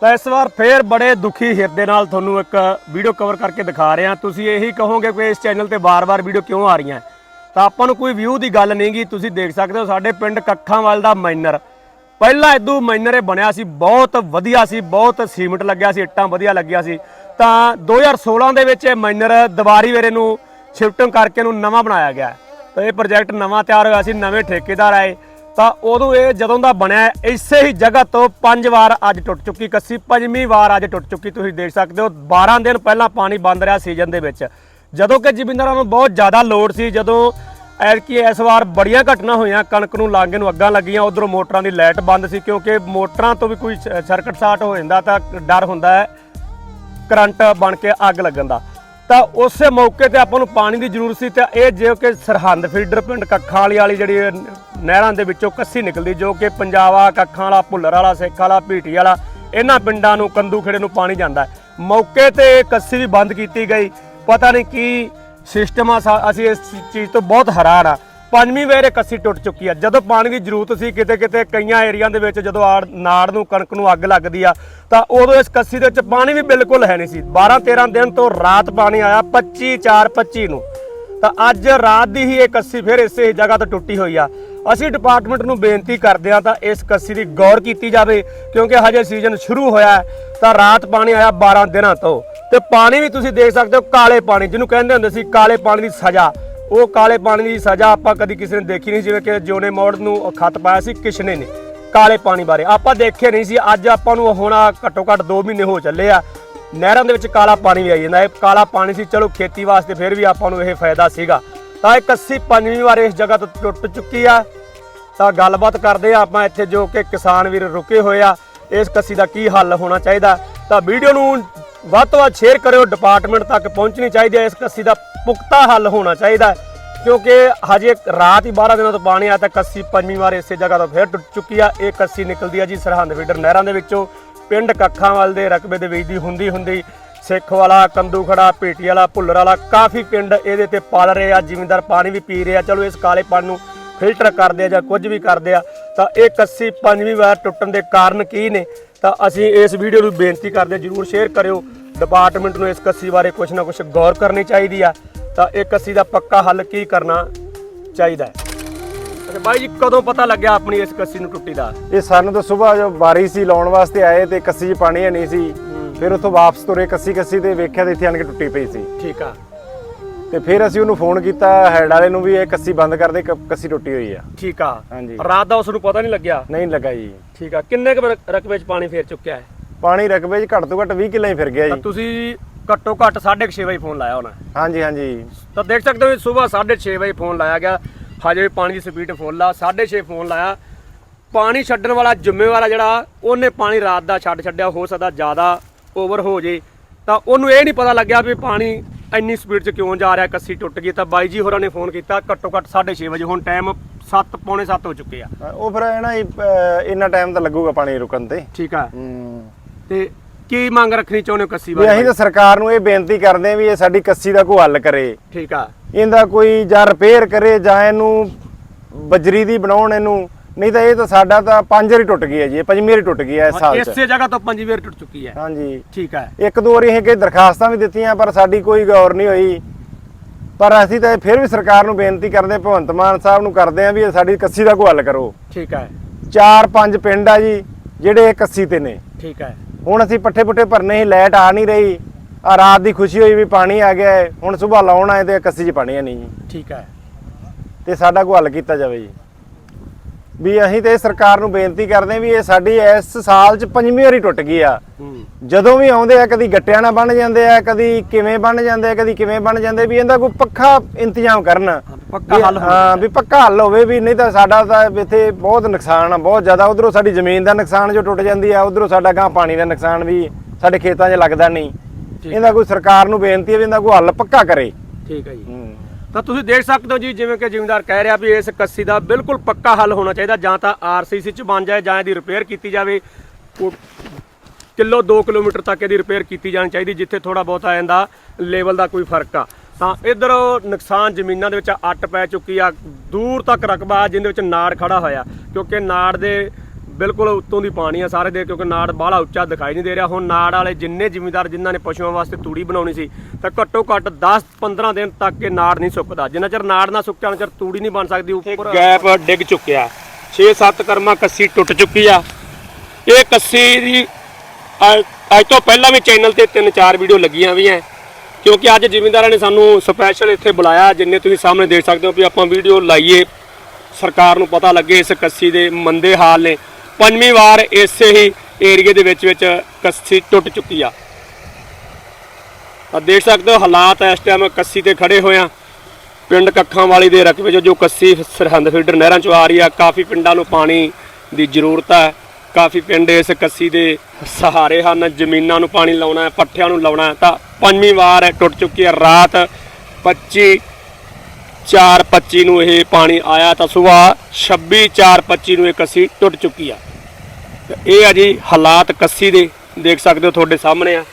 ਤਾਂ ਇਸ ਵਾਰ ਫੇਰ ਬੜੇ ਦੁਖੀ ਹਿਰਦੇ ਨਾਲ ਤੁਹਾਨੂੰ ਇੱਕ ਵੀਡੀਓ ਕਵਰ ਕਰਕੇ ਦਿਖਾ ਰਹੇ। ਹਾਂ ਤੁਸੀਂ ਇਹੀ ਕਹੋਗੇ ਕਿ ਇਸ ਚੈਨਲ ਤੇ ਵਾਰ ਵਾਰ ਵੀਡੀਓ ਕਿਉਂ ਆ ਰਹੀਆਂ? ਤਾਂ ਆਪਾਂ ਨੂੰ ਕੋਈ ਵਿਊ ਦੀ ਗੱਲ ਨਹੀਂਗੀ ਤੁਸੀਂ ਦੇਖ ਸਕਦੇ ਹੋ ਸਾਡੇ ਪਿੰਡ ਕੱਖਾਂਵਾਲ ਦਾ ਮਾਈਨਰ ਪਹਿਲਾਂ ਇਦੋਂ ਮਾਈਨਰ ਇਹ ਬਣਿਆ ਸੀ, ਬਹੁਤ ਵਧੀਆ ਸੀ, ਬਹੁਤ ਸੀਮਿੰਟ ਲੱਗਿਆ ਸੀ, ਇੱਟਾਂ ਵਧੀਆ ਲੱਗਿਆ ਸੀ। ਤਾਂ 2016 ਦੇ ਵਿੱਚ ਇਹ ਮਾਈਨਰ ਦੀਵਾਰੀ ਵੇਰੇ ਨੂੰ ਸ਼ਿਫਟਿੰਗ ਕਰਕੇ ਨੂੰ ਨਵਾਂ ਬਣਾਇਆ ਗਿਆ। ਤਾਂ ਇਹ ਪ੍ਰੋਜੈਕਟ ਨਵਾਂ ਤਿਆਰ ਹੋਇਆ ਸੀ, ਨਵੇਂ ਠੇਕੇਦਾਰ ਆਏ। ਤਾਂ ਉਦੋਂ ਇਹ ਜਦੋਂ ਦਾ ਬਣਿਆ ਇਸੇ ਹੀ ਜਗ੍ਹਾ ਤੋਂ ਪੰਜ ਵਾਰ ਅੱਜ ਟੁੱਟ ਚੁੱਕੀ ਕੱਸੀ, ਪੰਜਵੀਂ ਵਾਰ ਅੱਜ ਟੁੱਟ ਚੁੱਕੀ, ਤੁਸੀਂ ਦੇਖ ਸਕਦੇ ਹੋ 12 ਦਿਨ ਪਹਿਲਾਂ ਪਾਣੀ ਬੰਦ ਰਿਹਾ ਸੀਜ਼ਨ ਦੇ ਵਿੱਚ। ਜਦੋਂ ਕਿ ਜ਼ਿਮੀਂਦਾਰਾਂ ਨੂੰ ਬਹੁਤ ਜ਼ਿਆਦਾ ਲੋੜ ਸੀ, ਜਦੋਂ ਐਤਕੀ ਇਸ ਵਾਰ ਬੜੀਆਂ ਘਟਨਾ ਹੋਈਆਂ, ਕਣਕ ਨੂੰ ਲਾਂਗੇ ਨੂੰ ਅੱਗਾਂ ਲੱਗੀਆਂ, ਉਧਰੋਂ ਮੋਟਰਾਂ ਦੀ ਲਾਈਟ ਬੰਦ ਸੀ, ਕਿਉਂਕਿ ਮੋਟਰਾਂ ਤੋਂ ਵੀ ਕੋਈ ਸ- ਸਰਕਟ ਸਾਟ ਹੋ ਜਾਂਦਾ ਤਾਂ ਡਰ ਹੁੰਦਾ ਹੈ, ਕਰੰਟ ਬਣ ਕੇ ਅੱਗ ਲੱਗਣ ਦਾ। ਤਾਂ ਉਸੇ ਮੌਕੇ ਤੇ ਆਪਾਂ ਨੂੰ ਪਾਣੀ ਦੀ ਜ਼ਰੂਰਤ ਸੀ ਤਾਂ ਇਹ ਜੋ ਕਿ ਸਰਹੰਦ ਫੀਡਰ ਪਿੰਡ ਕੱਖਾਂ ਵਾਲੀ ਵਾਲੀ ਜਿਹੜੀ ਨਹਿਰਾਂ ਦੇ ਵਿੱਚੋਂ ਕੱਸੀ ਨਿਕਲਦੀ, ਜੋ ਕਿ ਪੰਜਾਬਾ ਕੱਖਾਂ ਵਾਲਾ, ਭੁੱਲਰ ਵਾਲਾ, ਸੇਖ ਵਾਲਾ, ਭੀਟੀ ਵਾਲਾ, ਇਹਨਾਂ ਪਿੰਡਾਂ ਨੂੰ, ਕੰਦੂ ਖੇੜੇ ਨੂੰ ਪਾਣੀ ਜਾਂਦਾ ਮੌਕੇ ਤੇ ਕੱਸੀ ਵੀ ਬੰਦ ਕੀਤੀ ਗਈ। ਪਤਾ ਨਹੀਂ ਕੀ ਸਿਸਟਮ ਆ, ਸਾ- ਅਸੀਂ ਇਸ ਚੀਜ਼ ਤੋਂ ਬਹੁਤ ਹੈਰਾਨ ਆ। ਪੰਜਵੀਂ ਵੇਰ ਇਹ ਕੱਸੀ ਟੁੱਟ ਚੁੱਕੀ ਆ। ਜਦੋਂ ਪਾਣੀ ਦੀ ਜ਼ਰੂਰਤ ਸੀ ਕਿਤੇ ਕਿਤੇ ਕਈਆਂ ਏਰੀਆ ਦੇ ਵਿੱਚ ਜਦੋਂ ਆੜ ਨਾੜ ਨੂੰ, ਕਣਕ ਨੂੰ ਅੱਗ ਲੱਗਦੀ ਆ, ਤਾਂ ਉਦੋਂ ਇਸ ਕੱਸੀ ਦੇ ਵਿੱਚ ਪਾਣੀ ਵੀ ਬਿਲਕੁਲ ਹੈ ਨਹੀਂ ਸੀ। 12 13 ਦਿਨ ਤੋਂ ਰਾਤ ਪਾਣੀ ਆਇਆ 25 4 25 ਨੂੰ। ਤਾਂ ਅੱਜ ਰਾਤ ਦੀ ਹੀ ਇਹ ਕੱਸੀ ਫਿਰ ਇਸੇ ਜਗ੍ਹਾ ਤੋਂ ਟੁੱਟੀ ਹੋਈ ਆ। ਅਸੀਂ ਡਿਪਾਰਟਮੈਂਟ ਨੂੰ ਬੇਨਤੀ ਕਰਦੇ ਆ ਤਾਂ ਇਸ ਕੱਸੀ ਦੀ ਗੌਰ ਕੀਤੀ ਜਾਵੇ, ਕਿਉਂਕਿ ਹਜੇ ਸੀਜ਼ਨ ਸ਼ੁਰੂ ਹੋਇਆ ਤਾਂ ਰਾਤ ਪਾਣੀ ਆਇਆ 12 ਦਿਨਾਂ ਤੋਂ। ਤੇ ਪਾਣੀ ਵੀ ਤੁਸੀਂ ਦੇਖ ਸਕਦੇ ਹੋ, ਕਾਲੇ ਪਾਣੀ, ਜਿਹਨੂੰ ਕਹਿੰਦੇ ਹੁੰਦੇ ਸੀ ਕਾਲੇ ਪਾਣੀ ਦੀ ਸਜ਼ਾ। ਉਹ ਕਾਲੇ ਪਾਣੀ ਦੀ ਸਜ਼ਾ ਆਪਾਂ ਕਦੀ ਕਿਸੇ ਨੇ ਦੇਖੀ ਨਹੀਂ, ਜਿਵੇਂ ਕਿ ਜੋਨੇ ਮੋੜ ਨੂੰ ਉਹ ਖਤ ਪਾਇਆ ਸੀ, ਕਿਸ਼ਨੇ ਨੇ ਕਾਲੇ ਪਾਣੀ ਬਾਰੇ। ਆਪਾਂ ਦੇਖੇ ਨਹੀਂ ਸੀ, ਅੱਜ ਆਪਾਂ ਨੂੰ ਹੁਣ ਘੱਟੋ ਘੱਟ 2 ਮਹੀਨੇ ਹੋ ਚੱਲੇ ਆ। ਨਹਿਰਾਂ ਦੇ ਵਿੱਚ ਕਾਲਾ ਪਾਣੀ ਵੀ ਆਈ ਜਾਂਦਾ, ਇਹ ਕਾਲਾ ਪਾਣੀ ਸੀ, ਚਲੋ ਖੇਤੀ ਵਾਸਤੇ ਫਿਰ ਵੀ ਆਪਾਂ ਨੂੰ ਇਹ ਫਾਇਦਾ ਸੀਗਾ। ਤਾਂ ਇਹ ਕੱਸੀ ਪੰਜਵੀਂ ਵਾਰ ਇਸ ਜਗ੍ਹਾ ਤੋਂ ਟੁੱਟ ਚੁੱਕੀ ਆ। ਤਾਂ ਗੱਲਬਾਤ ਕਰਦੇ ਆ ਆਪਾਂ ਇੱਥੇ ਜੋ ਕਿ ਕਿਸਾਨ ਵੀਰ ਰੁਕੇ ਹੋਏ ਆ, ਇਸ ਕੱਸੀ ਦਾ ਕੀ ਹੱਲ ਹੋਣਾ ਚਾਹੀਦਾ। ਤਾਂ ਵੀਡੀਓ ਨੂੰ ਵੱਧ ਤੋਂ ਵੱਧ ਸ਼ੇਅਰ ਕਰਿਓ ਡਿਪਾਰਟਮੈਂਟ ਤੱਕ ਪਹੁੰਚਣੀ ਚਾਹੀਦੀ ਹੈ ਇਸ ਕੱਸੀ ਦਾ ਪੁਖਤਾ ਹੱਲ ਹੋਣਾ ਚਾਹੀਦਾ ਹੈ, ਕਿਉਂਕਿ ਹਜੇ ਰਾਤ ਹੀ 12 ਦਿਨਾਂ ਤੋਂ ਪਾਣੀ ਆ ਤਾਂ ਕੱਸੀ ਪੰਜਵੀਂ ਵਾਰ ਇਸੇ ਜਗ੍ਹਾ ਤੋਂ ਫਿਰ ਟੁੱਟ ਚੁੱਕੀ ਆ। ਇਹ ਕੱਸੀ ਨਿਕਲਦੀ ਆ ਜੀ ਸਰਹੰਦ ਫੀਡਰ ਨਹਿਰਾਂ ਦੇ ਵਿੱਚੋਂ। ਪਿੰਡ ਕੱਖਾਂਵਾਲ ਦੇ ਰਕਬੇ ਦੇ ਵਿੱਚ ਦੀ ਹੁੰਦੀ ਹੁੰਦੀ ਸਿੱਖ ਵਾਲਾ ਕੰਦੂਖੜਾ ਪੇਟੀ ਵਾਲਾ ਭੁੱਲਰ ਵਾਲਾ ਕਾਫੀ ਪਿੰਡ ਇਹਦੇ ਤੇ ਪਲ ਰਹੇ ਆ। ਜ਼ਿਮੀਂਦਾਰ ਪਾਣੀ ਵੀ ਪੀ ਰਹੇ ਆ। ਚਲੋ ਇਸ ਕਾਲੇ ਪਾਣੀ ਨੂੰ ਫਿਲਟਰ ਕਰਦੇ ਆ ਜਾਂ ਕੁਝ ਵੀ ਕਰਦੇ ਆ ਤਾਂ ਇਹ ਕੱਸੀ ਪੰਜਵੀਂ ਵਾਰ ਟੁੱਟਣ ਦੇ ਕਾਰਨ ਕੀ ਨੇ? ਤਾਂ ਅਸੀਂ ਇਸ ਵੀਡੀਓ ਨੂੰ ਬੇਨਤੀ ਕਰਦੇ ਜਰੂਰ ਸ਼ੇਅਰ ਕਰਿਓ। ਡਿਪਾਰਟਮੈਂਟ ਨੂੰ ਇਸ ਕੱਸੀ ਬਾਰੇ ਕੁਝ ਨਾ ਕੁਝ ਗੌਰ ਕਰਨੀ ਚਾਹੀਦੀ ਆ। ਤਾਂ ਇਹ ਕੱਸੀ ਦਾ ਪੱਕਾ ਹੱਲ ਕੀ ਕਰਨਾ ਚਾਹੀਦਾ ਹੈ? ਅੱਛਾ ਬਾਈ ਜੀ ਕਦੋਂ ਪਤਾ ਲੱਗਿਆ ਆਪਣੀ ਇਸ ਕੱਸੀ ਨੂੰ ਟੁੱਟੀ ਦਾ? ਇਹ ਸਾਨੂੰ ਤਾਂ ਸਵੇਰ ਜੋ ਬਾਰੀ ਸੀ ਲਾਉਣ ਵਾਸਤੇ ਆਏ ਤੇ ਕੱਸੀ 'ਚ ਪਾਣੀ ਹੈ ਨਹੀਂ ਸੀ। ਫਿਰ ਉੱਥੋਂ ਵਾਪਸ ਤੁਰੇ ਕੱਸੀ ਕੱਸੀ ਤੇ ਵੇਖਿਆ ਤੇ ਇੱਥੇ ਆਣ ਕੇ ਟੁੱਟੀ ਪਈ ਸੀ। ਠੀਕ ਆ। ਤੇ ਫਿਰ ਅਸੀਂ ਉਹਨੂੰ ਫੋਨ ਕੀਤਾ ਹੈਡ ਵਾਲੇ ਨੂੰ ਵੀ ਇਹ ਕੱਸੀ ਬੰਦ ਕਰ ਦੇ ਕ- ਕੱਸੀ ਟੁੱਟੀ ਹੋਈ ਆ। ਠੀਕ ਆ। ਹਾਂਜੀ। ਰਾਤ ਦਾ ਉਸ ਨੂੰ ਪਤਾ ਨਹੀਂ ਲੱਗਿਆ? ਨਹੀਂ ਲੱਗਾ ਜੀ। ਠੀਕ ਆ। ਕਿੰਨੇ ਕੁ ਰਕ- ਰਕਬੇ 'ਚ ਪਾਣੀ ਫੇਰ ਚੁੱਕਿਆ ਹੈ? ਪਾਣੀ ਰਕਬੇ 'ਚ ਘੱਟ ਤੋਂ ਘੱਟ 20 ਕਿੱਲੇ ਹੀ ਫਿਰ ਗਿਆ ਤਾਂ ਜੀ ਤੁਸੀਂ ਘੱਟੋ ਘੱਟ 6:30 ਵਜੇ ਫੋਨ ਲਾਇਆ ਹੋਣਾ ਹਾਂਜੀ ਹਾਂਜੀ। ਤਾਂ ਦੇਖ ਸਕਦੇ ਹੋ ਸਵੇਰ 6:30 ਵਜੇ ਫੋਨ ਲਾਇਆ ਗਿਆ। ਹਜੇ ਵੀ ਪਾਣੀ ਦੀ ਸਪੀਡ ਫੁੱਲ ਆ। 6:30 ਫੋਨ ਲਾਇਆ। ਪਾਣੀ ਛੱਡਣ ਵਾਲਾ ਜ਼ਿੰਮੇਵਾਰ ਆ ਜਿਹੜਾ ਉਹਨੇ ਪਾਣੀ ਰਾਤ ਦਾ ਛੱਡ ਛੱਡਿਆ ਹੋ ਸਕਦਾ ਜ਼ਿਆਦਾ ਓਵਰ ਹੋ ਜੇ। ਤਾਂ ਉਹਨੂੰ ਇਹ ਨਹੀਂ ਪਤਾ ਲੱਗਿਆ ਵੀ ਪਾਣੀ ਇੰਨੀ ਸਪੀਡ 'ਚ ਕਿਉਂ ਜਾ ਰਿਹਾ ਕੱਸੀ ਟੁੱਟ ਗਈ। ਤਾਂ ਬਾਈ ਜੀ ਹੋਰਾਂ ਨੇ ਫੋਨ ਕੀਤਾ ਘੱਟੋ ਘੱਟ 6:30 ਵਜੇ। ਹੁਣ ਟਾਈਮ 7 ਪੌਣੇ 7 ਹੋ ਚੁੱਕੇ ਆ। ਉਹ ਫਿਰ ਇਹ ਨਾ ਇੰਨਾ ਟਾਈਮ ਤਾਂ ਲੱਗੂਗਾ ਪਾਣੀ ਰੁਕਣ ਤੇ। ਠੀਕ ਆ। ਤੇ ਕੀ ਮੰਗ ਰੱਖਣੀ ਚਾਹੁੰਦੇ ਹੋ ਕੱਸੀ ਵੀ ਅਸੀਂ ਤਾਂ ਸਰਕਾਰ ਨੂੰ ਇਹ ਬੇਨਤੀ ਕਰਦੇ ਹਾਂ ਵੀ ਇਹ ਸਾਡੀ ਕੱਸੀ ਦਾ ਕੋਈ ਹੱਲ ਕਰੇ। ਠੀਕ ਆ। ਇਹਦਾ ਕੋਈ ਜਾਂ ਰਿਪੇਅਰ ਕਰੇ ਜਾਂ ਇਹਨੂੰ ਬਜਰੀ ਦੀ ਬਣਾਉਣ ਇਹਨੂੰ। ਨਹੀਂ ਤਾਂ ਇਹ ਤਾਂ ਸਾਡਾ ਤਾਂ ਪੰਜ ਵਾਰੀ ਟੁੱਟ ਗਈ ਹੈ ਜੀ ਇਹ ਪੰਜਵੀਂ ਵਾਰੀ ਟੁੱਟ ਗਈ ਹੈ ਇਸ ਸਾਲ 'ਚ। ਇਸੇ ਜਗ੍ਹਾ ਤੋਂ ਪੰਜੀ ਵਾਰ ਟੁੱਟ ਚੁੱਕੀ ਹੈ। ਹਾਂਜੀ। ਠੀਕ ਹੈ। ਇੱਕ ਦੋ ਵਾਰੀ ਇਹ ਕਿ ਦਰਖਾਸਤਾਂ ਵੀ ਦਿੱਤੀਆਂ ਪਰ ਸਾਡੀ ਕੋਈ ਗੌਰ ਨਹੀਂ ਹੋਈ। ਪਰ ਅਸੀਂ ਤਾਂ ਫਿਰ ਵੀ ਸਰਕਾਰ ਨੂੰ ਬੇਨਤੀ ਕਰਦੇ ਹਾਂ ਭਗਵੰਤ ਮਾਨ ਸਾਹਿਬ ਨੂੰ ਕਰਦੇ ਹਾਂ ਵੀ ਇਹ ਸਾਡੀ ਕੱਸੀ ਦਾ ਕੋਈ ਹੱਲ ਕਰੋ। ਠੀਕ ਹੈ। ਚਾਰ ਪੰਜ ਪਿੰਡ ਆ ਜੀ ਜਿਹੜੇ ਇਹ ਕੱਸੀ ਤੇ ਨੇ। ਠੀਕ ਹੈ। ਹੁਣ ਅਸੀਂ ਪੱਠੇ ਪੁੱਠੇ ਭਰਨੇ ਸੀ ਲਾਈਟ ਆ ਨਹੀਂ ਰਹੀ। ਆ ਰਾਤ ਦੀ ਖੁਸ਼ੀ ਹੋਈ ਵੀ ਪਾਣੀ ਆ ਗਿਆ ਹੈ। ਹੁਣ ਸਵੇਰ ਲਾਉਣ ਆਏ ਤੇ ਕੱਸੀ 'ਚ ਪਾਣੀ ਹੈ ਨਹੀਂ ਜੀ। ਠੀਕ ਹੈ। ਤੇ ਸਾਡਾ ਕੋਈ ਹੱਲ ਕੀਤਾ ਜਾਵੇ ਜੀ। ਵੀ ਅਸੀਂ ਤੇ ਸਰਕਾਰ ਨੂੰ ਬੇਨਤੀ ਕਰਦੇ ਹਾਂ ਵੀ ਇਹ ਸਾਡੀ ਇਸ ਸਾਲ 'ਚ ਪੰਜਵੀਂ ਵਾਰੀ ਟੁੱਟ ਗਈ ਆ। ਹੂੰ। ਜਦੋਂ ਵੀ ਆਉਂਦੇ ਆ ਕਦੀ ਗੱਟਿਆਂ ਨਾਲ ਬਣ ਜਾਂਦੇ ਆ ਕਦੀ ਕਿਵੇਂ ਬਣ ਜਾਂਦੇ ਆ ਕਦੀ ਕਿਵੇਂ ਬਣ ਜਾਂਦੇ ਵੀ ਇਹਦਾ ਕੋਈ ਪੱਖਾ ਇੰਤਜ਼ਾਮ ਕਰਨ। ਪੱਕਾ ਹੱਲ ਹਾਂ ਵੀ ਪੱਕਾ ਹੱਲ ਹੋਵੇ ਵੀ ਨਹੀਂ ਤਾਂ ਸਾਡਾ ਤਾਂ ਇੱਥੇ ਬਹੁਤ ਨੁਕਸਾਨ ਆ ਬਹੁਤ ਜ਼ਿਆਦਾ। ਉਧਰੋਂ ਸਾਡੀ ਜ਼ਮੀਨ ਦਾ ਨੁਕਸਾਨ ਜੋ ਟੁੱਟ ਜਾਂਦੀ ਆ ਉਧਰੋਂ ਸਾਡਾ ਗਾਂ ਪਾਣੀ ਦਾ ਨੁਕਸਾਨ ਵੀ ਸਾਡੇ ਖੇਤਾਂ 'ਚ ਲੱਗਦਾ ਨਹੀਂ। ਇਹਦਾ ਕੋਈ ਸਰਕਾਰ ਨੂੰ ਬੇਨਤੀ ਹੈ ਵੀ ਇਹਦਾ ਕੋਈ ਹੱਲ ਪੱਕਾ ਕਰੇ। ਠੀਕ ਹੈ ਜੀ। ਤਾਂ ਤੁਸੀਂ ਦੇਖ ਸਕਦੇ ਹੋ ਜੀ ਜਿਵੇਂ ਕਿ ਜ਼ਿਮੀਂਦਾਰ ਕਹਿ ਰਿਹਾ ਵੀ ਇਸ ਕੱਸੀ ਦਾ ਬਿਲਕੁਲ ਪੱਕਾ ਹੱਲ ਹੋਣਾ ਚਾਹੀਦਾ ਜਾਂ ਤਾਂ ਆਰਸੀਸੀ ਚ ਬਣ ਜਾਏ ਜਾਂ ਇਹਦੀ ਰਿਪੇਅਰ ਕੀਤੀ ਜਾਵੇ। ਕਿਲੋ 2 ਕਿਲੋਮੀਟਰ ਤੱਕ ਇਹਦੀ ਰਿਪੇਅਰ ਕੀਤੀ ਜਾਣੀ ਚਾਹੀਦੀ ਜਿੱਥੇ ਥੋੜਾ ਬਹੁਤ ਆ ਜਾਂਦਾ ਲੈਵਲ ਦਾ ਕੋਈ ਫ਼ਰਕ ਆ। ਤਾਂ ਇਧਰ ਨੁਕਸਾਨ ਜ਼ਮੀਨਾਂ ਦੇ ਵਿੱਚ ਅੱਟ ਪੈ ਚੁੱਕੀ ਆ ਦੂਰ ਤੱਕ ਰਕਬਾ ਜਿਹਦੇ ਵਿੱਚ ਨਾੜ ਖੜਾ ਹੋਇਆ। ਕਿਉਂਕਿ ਨਾੜ ਦੇ ਬਿਲਕੁਲ ਉੱਤੋਂ ਦੀ ਪਾਣੀ ਆ ਸਾਰੇ ਦੇ ਕਿਉਂਕਿ ਨਾੜ ਬਾਹਲਾ ਉੱਚਾ ਦਿਖਾਈ ਨਹੀਂ ਦੇ ਰਿਹਾ। ਹੁਣ ਨਾੜ ਵਾਲੇ ਜਿੰਨੇ ਜ਼ਿਮੀਂਦਾਰ ਜਿਨ੍ਹਾਂ ਨੇ ਪਸ਼ੂਆਂ ਵਾਸਤੇ ਤੂੜੀ ਬਣਾਉਣੀ ਸੀ ਤਾਂ ਘੱਟੋ ਘੱਟ 10-15 ਦਿਨ ਤੱਕ ਇਹ ਨਾੜ ਨਹੀਂ ਸੁੱਕਦਾ। ਜਿੰਨਾ ਚਿਰ ਨਾੜ ਨਾ ਸੁੱਕਿਆ ਉਹਨਾਂ ਚਿਰ ਤੂੜੀ ਨਹੀਂ ਬਣ ਸਕਦੀ ਉੱਪਰ ਗੈਪ ਡਿੱਗ ਚੁੱਕਿਆ। 6-7 ਕਰਮਾ ਕੱਸੀ ਟੁੱਟ ਚੁੱਕੀ ਆ। ਇਹ ਕੱਸੀ ਦੀ ਅੱਜ ਤੋਂ ਪਹਿਲਾਂ ਵੀ ਚੈਨਲ ਤੇ ਤਿੰਨ ਚਾਰ ਵੀਡੀਓ ਲੱਗੀਆਂ ਵੀ ਐ। ਕਿਉਂਕਿ ਅੱਜ ਜ਼ਿਮੀਂਦਾਰਾਂ ਨੇ ਸਾਨੂੰ ਸਪੈਸ਼ਲ ਇੱਥੇ ਬੁਲਾਇਆ, ਜਿੰਨੇ ਤੁਸੀਂ ਸਾਹਮਣੇ ਦੇਖ ਸਕਦੇ ਹੋ ਵੀ ਆਪਾਂ ਵੀਡੀਓ ਲਾਈਏ। ਸਰਕਾਰ ਨੂੰ ਪਤਾ ਲੱਗੇ ਇਸ ਕੱਸੀ ਦੇ ਮੰਦੇ ਹਾਲ ਨੇ। ਪੰਜਵੀਂ ਵਾਰ ਇਸੇ ਹੀ ਏਰੀਏ ਦੇ ਵਿੱਚ ਵਿੱਚ ਕੱਸੀ ਟੁੱਟ ਚੁੱਕੀ ਆ। ਆ ਦੇਖ ਸਕਦੇ ਹੋ ਹਾਲਾਤ ਇਸ ਟਾਈਮ ਕੱਸੀ ਤੇ ਖੜੇ ਹੋਏ ਆ। ਪਿੰਡ ਕੱਖਾਂ ਵਾਲੀ ਦੇ ਰਕਬੇ 'ਚ ਜੋ ਕੱਸੀ ਸਰਹੰਦ ਫੀਡਰ ਨਹਿਰਾਂ ਚੋਂ ਆ ਰਹੀ ਆ, ਕਾਫੀ ਪਿੰਡਾਂ ਨੂੰ ਪਾਣੀ ਦੀ ਜ਼ਰੂਰਤ ਹੈ ਕਾਫੀ ਪਿੰਡ ਇਸ ਕੱਸੀ ਦੇ ਸਹਾਰੇ ਹਨ, ਜ਼ਮੀਨਾਂ ਨੂੰ ਪਾਣੀ ਲਾਉਣਾ ਪੱਠਿਆਂ ਨੂੰ ਲਾਉਣਾ ਤਾਂ ਪੰਜਵੀਂ ਵਾਰ ਇਹ ਟੁੱਟ ਚੁੱਕੀ ਹੈ। ਰਾਤ 25 4:25 ਨੂੰ ਇਹ ਪਾਣੀ ਆਇਆ, ਤਾਂ ਸਵੇਰ 26 4:25 ਨੂੰ ਇਹ ਕੱਸੀ ਟੁੱਟ ਚੁੱਕੀ ਆ ਤੇ ਇਹ ਆ ਜੀ ਹਾਲਾਤ ਕੱਸੀ ਦੇ, ਦੇਖ ਸਕਦੇ ਹੋ ਤੁਹਾਡੇ ਸਾਹਮਣੇ ਆ।